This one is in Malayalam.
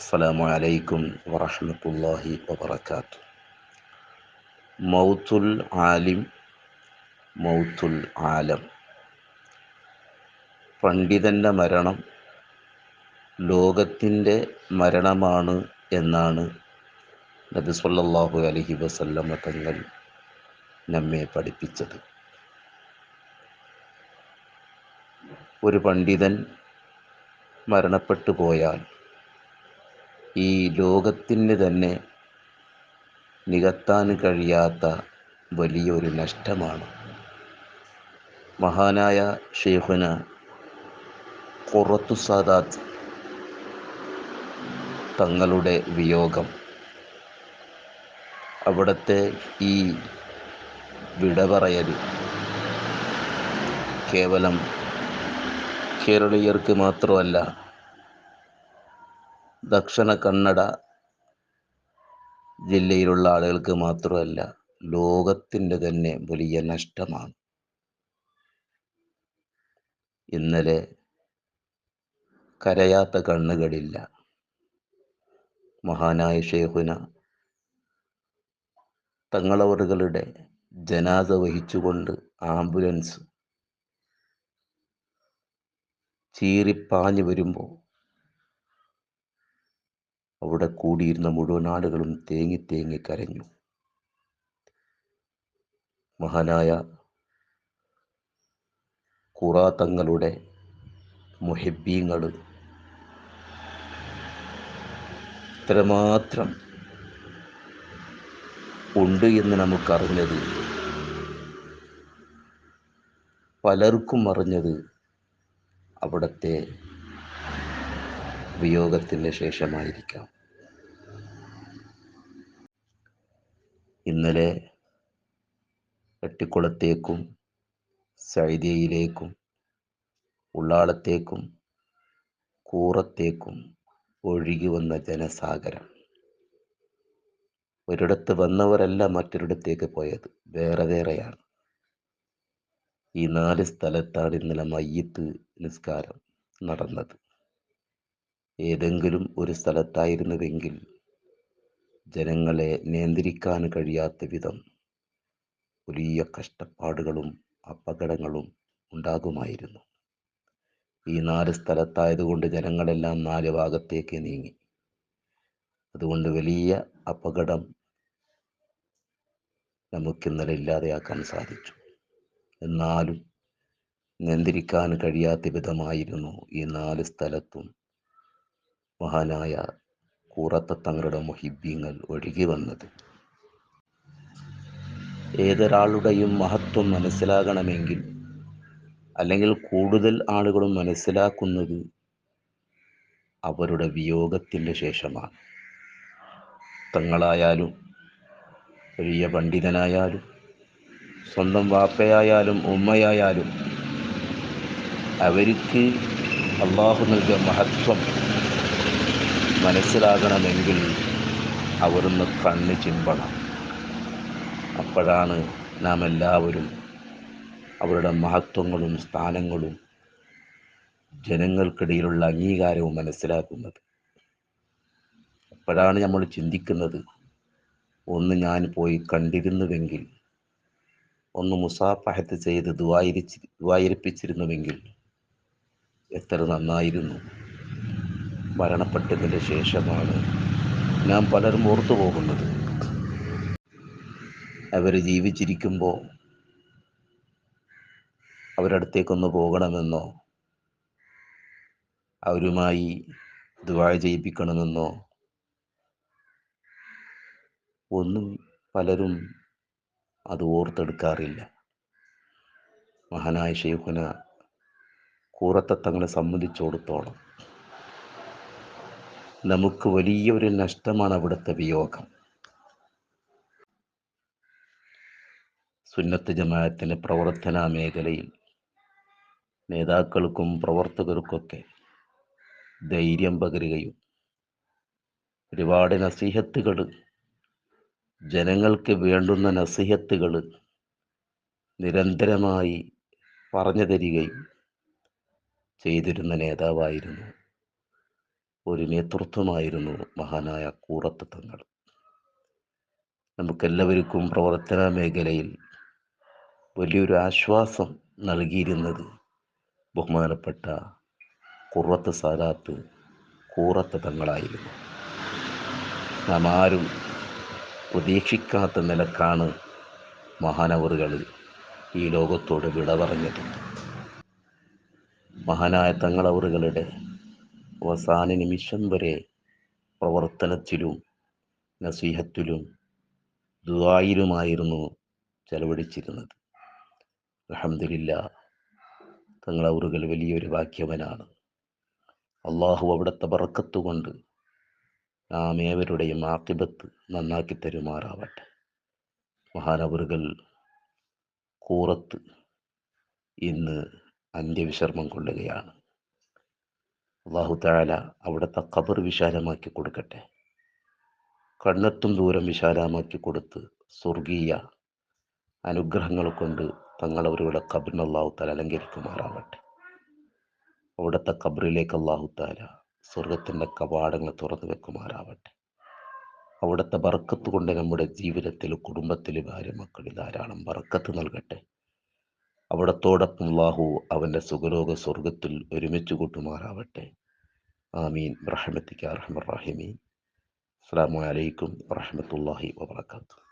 അസ്സലാമു അലൈക്കും വറഹമത്തല്ലാഹി വബർക്കാത്തു മൗത്തുൽ ആലിം മൗത്തുൽ ആലം. പണ്ഡിതന്റെ മരണം ലോകത്തിന്റെ മരണമാണ് എന്നാണ് നബി സല്ലല്ലാഹു അലൈഹി വസല്ലമ തങ്ങൾ നമ്മെ പഠിപ്പിച്ചത്. ഒരു പണ്ഡിതൻ മരണപ്പെട്ടു പോയാൽ ഈ ലോകത്തിന് തന്നെ നികത്താൻ കഴിയാത്ത വലിയൊരു നഷ്ടമാണ്. മഹാനായ ഷെയ്ഖുന കുറത്തു സാദാത്ത് തങ്ങളുടെ വിയോഗം. അവിടുത്തെ ഈ വിട പറയൽ കേവലം കേരളീയർക്ക് മാത്രമല്ല ദക്ഷിണ കന്നഡ ജില്ലയിലുള്ള ആളുകൾക്ക് മാത്രമല്ല ലോകത്തിന്റെ തന്നെ വലിയ നഷ്ടമാണ്. ഇന്നലെ കരയാത്ത കണ്ണുകളില്ല. മഹാനായ ഷേഖുന തങ്ങളവറുകളുടെ ജനാസ വഹിച്ചുകൊണ്ട് ആംബുലൻസ് ചീറിപ്പാഞ്ഞു വരുമ്പോൾ അവിടെ കൂടിയിരുന്ന മുഴുവൻ ആളുകളും തേങ്ങി തേങ്ങി കരഞ്ഞു. മഹാനായ കുറാത്തങ്ങളുടെ തങ്ങളുടെ ഇത്രമാത്രം ഉണ്ട് എന്ന് നമുക്കറിഞ്ഞത് പലർക്കും അറിഞ്ഞത് അവിടുത്തെ വിയോഗത്തിന് ശേഷമായിരിക്കാം. ഇന്നലെ വെട്ടിക്കുളത്തേക്കും സൈദ്യയിലേക്കും ഉള്ളാളത്തേക്കും കൂറത്തേക്കും ഒഴുകി വന്ന ജനസാഗരം. ഒരിടത്ത് വന്നവരല്ല മറ്റൊരിടത്തേക്ക് പോയത്. വേറെ വേറെയാണ്. ഈ നാല് സ്ഥലത്താണ് ഇന്നലെ മയ്യത്ത് നിസ്കാരം നടന്നത്. ഏതെങ്കിലും ഒരു സ്ഥലത്തായിരുന്നുവെങ്കിൽ ജനങ്ങളെ നിയന്ത്രിക്കാൻ കഴിയാത്ത വിധം വലിയ കഷ്ടപ്പാടുകളും അപകടങ്ങളും ഉണ്ടാകുമായിരുന്നു. ഈ നാല് സ്ഥലത്തായതുകൊണ്ട് ജനങ്ങളെല്ലാം നാല് ഭാഗത്തേക്ക് നീങ്ങി. അതുകൊണ്ട് വലിയ അപകടം നമുക്കിന്നലെ ഇല്ലാതെയാക്കാൻ സാധിച്ചു. എന്നാലും നിയന്ത്രിക്കാൻ കഴിയാത്ത വിധമായിരുന്നു ഈ നാല് സ്ഥലത്തും മഹാനായ കൂറത്ത തങ്ങളുടെ മുഹിബ്യങ്ങൾ ഒഴുകി വന്നത്. ഏതൊരാളുടെയും മഹത്വം മനസ്സിലാകണമെങ്കിൽ അല്ലെങ്കിൽ കൂടുതൽ ആളുകളും മനസ്സിലാക്കുന്നത് അവരുടെ വിയോഗത്തിന്റെ ശേഷമാണ്. തങ്ങളായാലും വലിയ പണ്ഡിതനായാലും സ്വന്തം വാപ്പയായാലും ഉമ്മയായാലും അവർക്ക് അള്ളാഹു നൽകിയ മഹത്വം മനസ്സിലാകണമെങ്കിൽ അവിടുന്ന് കണ്ണ് ചിമ്പണം. അപ്പോഴാണ് നാം എല്ലാവരും അവരുടെ മഹത്വങ്ങളും സ്ഥാനങ്ങളും ജനങ്ങൾക്കിടയിലുള്ള അംഗീകാരവും മനസ്സിലാക്കുന്നത്. അപ്പോഴാണ് നമ്മൾ ചിന്തിക്കുന്നത് ഒന്ന് ഞാൻ പോയി കണ്ടിരുന്നുവെങ്കിൽ ഒന്ന് മുസാഫഹത്ത് ചെയ്ത് ദുവായിരിച്ച് ദുവായിരിപ്പിച്ചിരുന്നുവെങ്കിൽ എത്ര നന്നായിരുന്നു. മരണപ്പെട്ടതിന് ശേഷമാണ് നാം പലരും ഓർത്തു പോകുന്നത്. അവർ ജീവിച്ചിരിക്കുമ്പോൾ അവരടുത്തേക്കൊന്ന് പോകണമെന്നോ അവരുമായി ദുവായ ചെയ്യിപ്പിക്കണമെന്നോ ഒന്നും പലരും അത് ഓർത്തെടുക്കാറില്ല. മഹാനായ ഷെയ്ഖുന കൂറത്തെ തങ്ങളെ നമുക്ക് വലിയൊരു നഷ്ടമാണ് അവിടുത്തെ വിയോഗം. സുന്നത്ത് ജമാഅത്തിന്റെ പ്രവർത്തന മേഖലയിൽ നേതാക്കൾക്കും പ്രവർത്തകർക്കൊക്കെ ധൈര്യം പകരുകയും ഒരുപാട് നസീഹത്തുകൾ ജനങ്ങൾക്ക് വേണ്ടുന്ന നസീഹത്തുകൾ നിരന്തരമായി പറഞ്ഞു തരികയും ചെയ്തിരുന്ന നേതാവായിരുന്നു ഒരു നേതൃത്വമായിരുന്നു മഹാനായ കൂറത്ത് തങ്ങൾ. നമുക്കെല്ലാവർക്കും പ്രവർത്തന മേഖലയിൽ വലിയൊരു ആശ്വാസം നൽകിയിരുന്നത് ബഹുമാനപ്പെട്ട കുറത്ത് സാദാത്ത് കൂറത്ത് തങ്ങളായിരുന്നു. നാം ആരും പ്രതീക്ഷിക്കാത്ത നിലക്കാണ് മഹാനവറുകൾ ഈ ലോകത്തോട് വിട പറഞ്ഞത്. മഹാനായ തങ്ങളവറുകളുടെ അവസാന നിമിഷം വരെ പ്രവർത്തനത്തിലും നസീഹത്തിലും ദുവായിലുമായിരുന്നു ചെലവഴിച്ചിരുന്നത്. അലഹമില്ല തങ്ങളവറുകൾ വലിയൊരു വാക്യവനാണ് അള്ളാഹു അവിടുത്തെ പറക്കത്തുകൊണ്ട് നാം ഏവരുടെയും ആക്കിബത്ത് നന്നാക്കി തരുമാറാവട്ടെ. മഹാനവറുകൾ കൂറത്ത് ഇന്ന് അന്ത്യവിശ്രമം കൊള്ളുകയാണ്. അള്ളാഹു താല അവിടുത്തെ ഖബർ വിശാലമാക്കി കൊടുക്കട്ടെ. കണ്ണെത്തും ദൂരം വിശാലമാക്കി കൊടുത്ത് സ്വർഗീയ അനുഗ്രഹങ്ങൾ കൊണ്ട് തങ്ങൾ അവരുടെ ഖബറിന് അള്ളാഹു താല അലങ്കരിക്കുമാറാവട്ടെ. അവിടുത്തെ ഖബറിലേക്ക് അള്ളാഹു താല സ്വർഗത്തിന്റെ കവാടങ്ങൾ തുറന്നു വെക്കുമാറാവട്ടെ. അവിടുത്തെ ബർക്കത്ത് കൊണ്ട് നമ്മുടെ ജീവിതത്തിൽ കുടുംബത്തിൽ ഭാര്യ മക്കളിൽ ധാരാളം ബർക്കത്ത് നൽകട്ടെ. അവിടത്തോടൊപ്പം അള്ളാഹു അവന്റെ സുഖലോക സ്വർഗത്തിൽ ഒരുമിച്ച് കൂട്ടുമാറാവട്ടെ. ആമീൻ. റഹമത്തിക്ക് റഹ്മർ റഹിമീൻ അസ്സാം വലൈക്കും വറഹമത്തല്ലാഹി വാബർക്കാത്തു